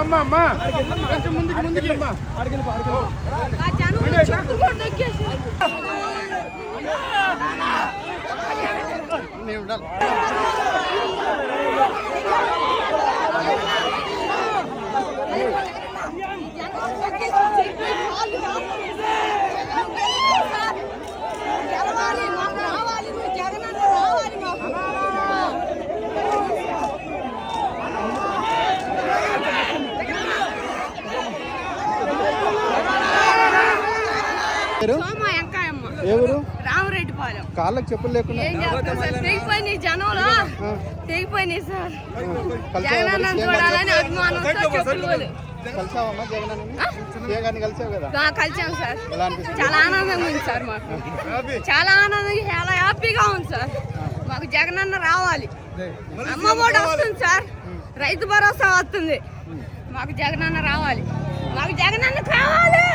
అమ్మా అమ్మా కొంచెం ముందుకు ముందుకు అమ్మా ఆ జనం ఎవరు? రామరెడ్డిపాలెం. కాళ్ళకి చెప్పులు లేకుండా. సార్? తెగిపోయినాయి జనంలో. తెగిపోయినాయి సార్. కలిసావా? జగనన్న మరి? చూడాలని అభిమానంతో చెప్పులు కలిసావమ్మా జగన్ కలిసావు కదా? కలిసాం సార్. చాలా ఆనందంగా ఉంది సార్ మాకు. చాలా ఆనందంగా చాలా హ్యాపీగా ఉంది సార్. మాకు జగనన్న రావాలి. అమ్మ ఒడి వస్తుంది సార్. రైతు భరోసా వస్తుంది. మాకు జగనన్న రావాలి. మాకు జగనన్న కావాలి